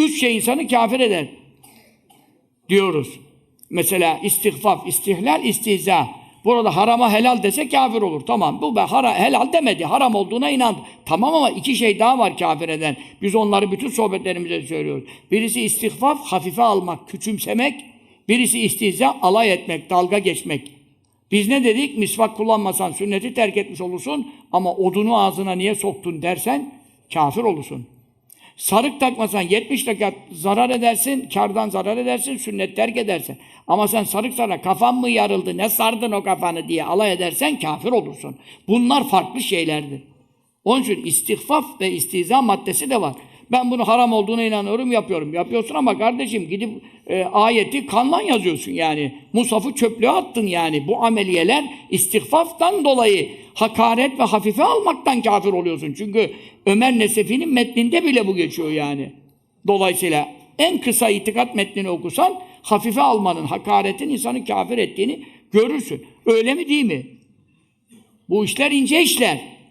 Üç şey insanı kafir eder. Diyoruz. Mesela istihfaf, istihlal, istihza. Burada harama helal dese kafir olur. Tamam bu be hara, helal demedi. Haram olduğuna inandı. Tamam ama iki şey daha var kafir eden. Biz onları bütün sohbetlerimizde söylüyoruz. Birisi istihfaf, hafife almak, küçümsemek. Birisi istihza, alay etmek, dalga geçmek. Biz ne dedik? Misvak kullanmasan sünneti terk etmiş olursun ama odunu ağzına niye soktun dersen kafir olursun. Sarık takmasan 70 rekat zarar edersin, kardan zarar edersin, sünnet terk edersin. Ama sen sarık sana kafan mı yarıldı, ne sardın o kafanı diye alay edersen kafir olursun. Bunlar farklı şeylerdir. Onun için istihfaf ve istiza maddesi de var. Ben bunu haram olduğuna inanıyorum, yapıyorum. Yapıyorsun ama kardeşim gidip e, ayeti kanla yazıyorsun yani. Musaf'ı çöplüğe attın yani. Bu ameliyeler istihfaftan dolayı hakaret ve hafife almaktan kafir oluyorsun. Çünkü Ömer Nesefi'nin metninde bile bu geçiyor yani. Dolayısıyla en kısa itikat metnini okusan hafife almanın, hakaretin insanı kafir ettiğini görürsün. Öyle mi değil mi? Bu işler ince işler.